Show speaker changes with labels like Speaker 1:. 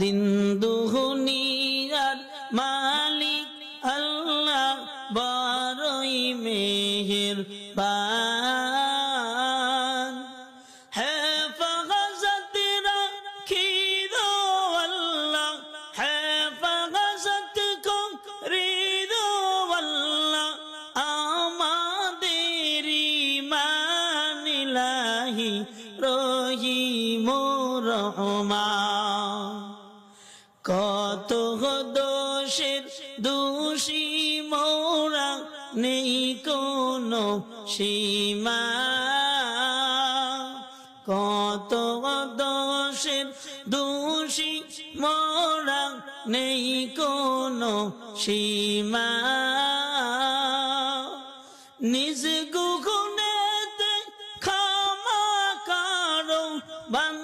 Speaker 1: দিন দুহুনিয়ার মালিক আল্লাহ বড়ই মেহের বান হেফাজত রাখি দো আল্লাহ, হেফাজত করি দো আল্লাহ, আমাদের ইমান ইলাহি রহিম কত দোষের দোষী মৌরা নেই কোনো সীমা। কত দোষের দোষী মরা নেই কোনো সীমা। নিজ গুগুনেতে খামা কারও বান